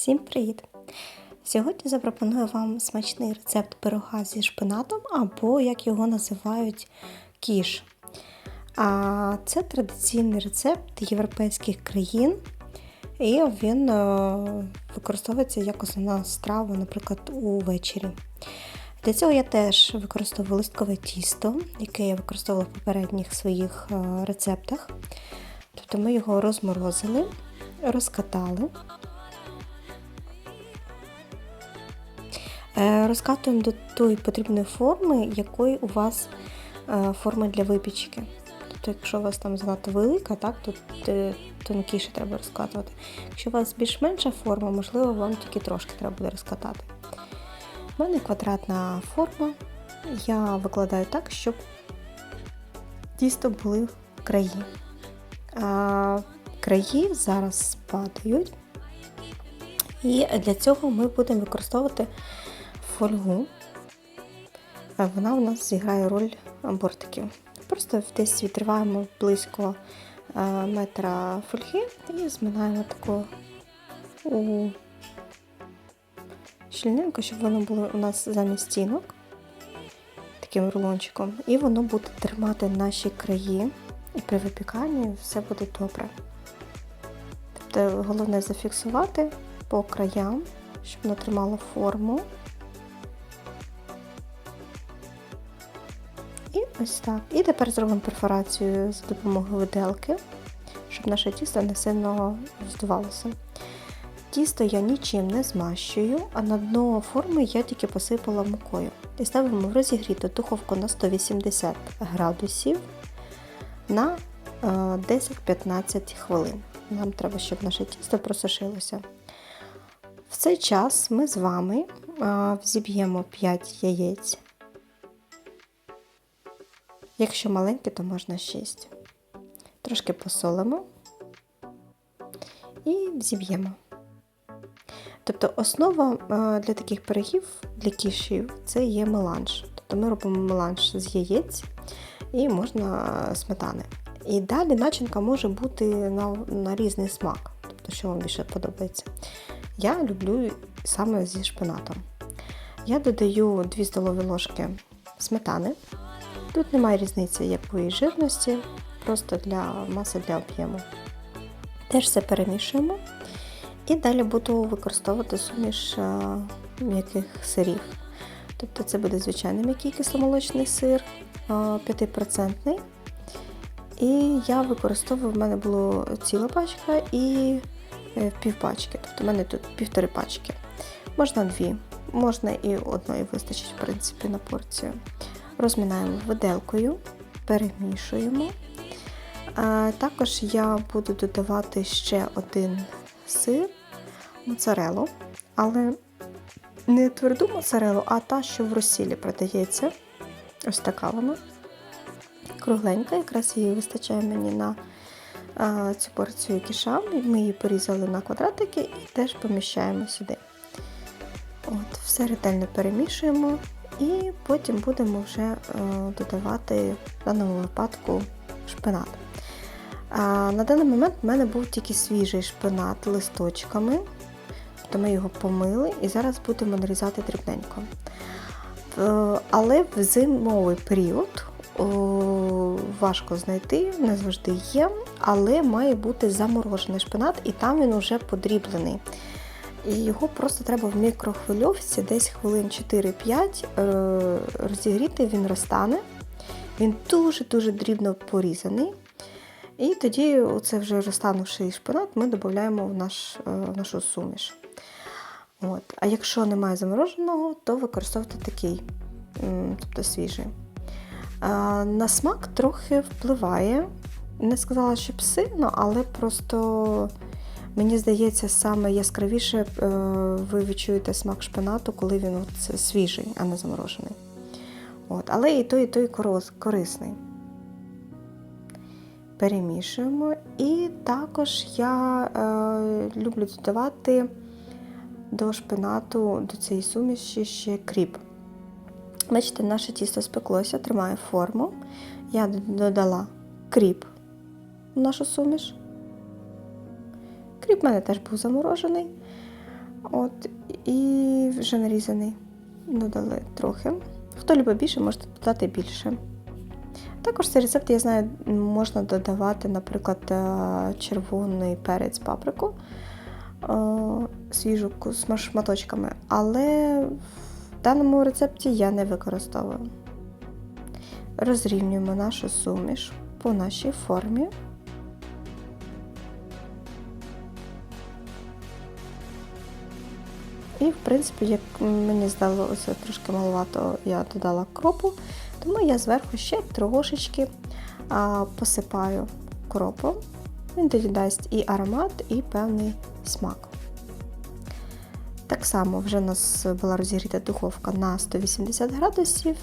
Всім привіт! Сьогодні запропоную вам смачний рецепт пирога зі шпинатом, або, як його називають, кіш. А Це традиційний рецепт європейських країн, і він е, використовується як основна страва, наприклад, увечері. Для цього я теж використовую листкове тісто, яке я використовувала в попередніх своїх е, рецептах. Тобто ми його розморозили, розкатали. Розкатуємо до тої потрібної форми, якої у вас е, форма для випічки. Тобто, якщо у вас там занадто велика, так, то тонкіше треба розкатувати. Якщо у вас більш менша форма, можливо, вам тільки трошки треба буде розкатати. У мене квадратна форма. Я викладаю так, щоб тісто були краї. А краї зараз спадають. І для цього ми будемо використовувати фольгу. Вона у нас зіграє роль бортиків. Просто десь відриваємо близько метра фольги і зминаємо таку у щільненько, щоб воно було у нас замість стінок таким рулончиком. І воно буде тримати наші краї, і при випіканні все буде добре. Тобто головне зафіксувати по краям, щоб воно тримало форму. Ось так. І тепер зробимо перфорацію за допомогою виделки, щоб наше тісто не сильно здувалося. Тісто я нічим не змащую, а на дно форми я тільки посипала мукою. І ставимо в розігріту духовку на 180 градусів на 10-15 е, хвилин. Нам треба, щоб наше тісто просушилося. В цей час ми з вами е, взіб'ємо 5 яєць. Якщо маленькі, то можна 6. Трошки посолимо і взіб'ємо. Тобто основа е, для таких пирогів, для кішів, це є меланж. Тобто ми робимо меланж з яєць і можна сметани. І далі начинка може бути на на різний смак, тобто, що вам більше подобається. Я люблю саме зі шпинатом. Я додаю 2 столові ложки сметани. Тут немає різниці якої жирності, просто для маси для об'єму. Теж все перемішуємо. І далі буду використовувати суміш е, м'яких сирів. Тобто це буде звичайний м'який кисломолочний сир 5%. Е, і я використовую, в мене була ціла пачка і е, півпачки. Тобто в мене тут півтори пачки. Можна дві, можна і одної вистачить, в принципі, на порцію. Розмінаємо виделкою, перемішуємо. Також я буду додавати ще один сир моцарелу, але не тверду моцарелу, а та, що в розсілі продається. Ось така вона. Кругленька, якраз її вистачає мені на а, цю порцію кіша. Ми її порізали на квадратики і теж поміщаємо сюди. От, Все ретельно перемішуємо і потім будемо вже е, додавати в даному випадку шпинат. На даний момент в мене був тільки свіжий шпинат листочками то ми його помили і зараз будемо нарізати дрібненько. Але в зимовий період важко знайти, не завжди є, але має бути заморожений шпинат, і там він вже подріблений. І його просто треба в мікрохвильовці десь хвилин 4-5 е, розігріти, він розтане. Він дуже-дуже дрібно порізаний. І тоді, оце вже розтанувший шпинат, ми додаємо в, наш, е, в нашу суміш. От. А якщо немає замороженого, то використовуйте такий, тобто свіжий. На смак трохи впливає. Не сказала, що сильно, але просто, мені здається, саме яскравіше е, ви відчуєте смак шпинату, коли він от свіжий, а не заморожений. От. Але і той, і той корисний. Перемішуємо. І також я е, люблю додавати до шпинату, до цієї суміші ще кріп. Бачите, наше тісто спеклося, тримає форму. Я додала кріп в нашу суміш. Кріп в мене теж був заморожений. От, і вже нарізаний. Додали трохи. Хто любить більше, можете додати більше. Також цей рецепт, я знаю, можна додавати, наприклад, е, червоний перець паприку е, свіжу з шматочками, але в даному рецепті я не використовую. Розрівнюємо нашу суміш по нашій формі. І, в принципі, як мені здалося трошки маловато, я додала кропу, тому я зверху ще трошечки а, посипаю кропом. Він тоді дасть і аромат, і певний смак. Так само вже у нас була розігріта духовка на 180 градусів.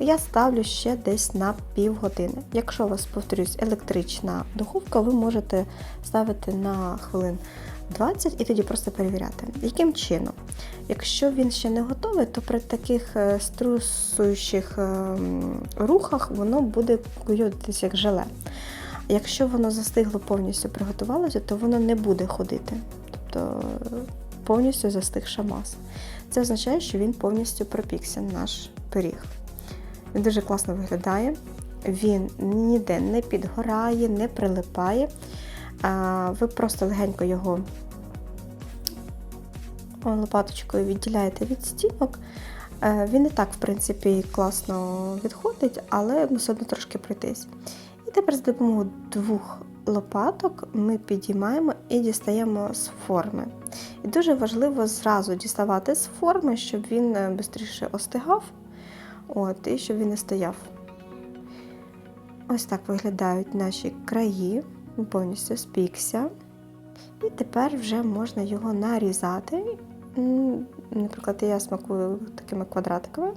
Я ставлю ще десь на півгодини. Якщо у вас, повторюсь, електрична духовка, ви можете ставити на хвилин 20 і тоді просто перевіряти. Яким чином? Якщо він ще не готовий, то при таких е, струсуючих е, рухах воно буде куйотитись як желе. Якщо воно застигло повністю приготувалося, то воно не буде ходити. Тобто е, повністю застигша маса. Це означає, що він повністю пропікся, наш пиріг. Він дуже класно виглядає, він ніде не підгорає, не прилипає. Ви просто легенько його лопаточкою відділяєте від стінок. Е, Він і так, в принципі, класно відходить, але все одно трошки пройтись. І тепер за допомогою двох лопаток ми підіймаємо і дістаємо з форми. І дуже важливо зразу діставати з форми, щоб він швидше остигав, от, і щоб він не стояв. Ось так виглядають наші краї, повністю спікся. І тепер вже можна його нарізати. Наприклад, я смакую такими квадратиками.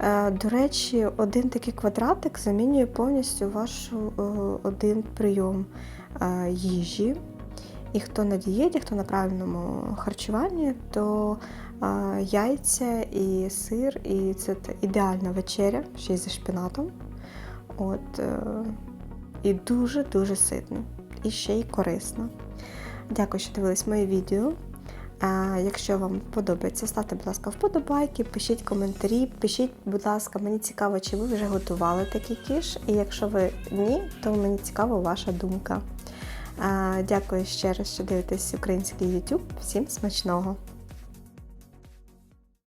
Е, До речі, один такий квадратик замінює повністю ваш один прийом е, їжі. І хто на дієті, хто на правильному харчуванні, то е, яйця і сир, і це ідеальна вечеря, ще й зі шпінатом. От, е, і дуже-дуже ситно. І ще й корисно. Дякую, що дивились моє відео. А, якщо вам подобається, ставте, будь ласка, вподобайки, пишіть коментарі, пишіть, будь ласка, мені цікаво, чи ви вже готували такий кіш. І якщо ви ні, то мені цікава ваша думка. А, дякую ще раз, що дивитесь український YouTube. Всім смачного!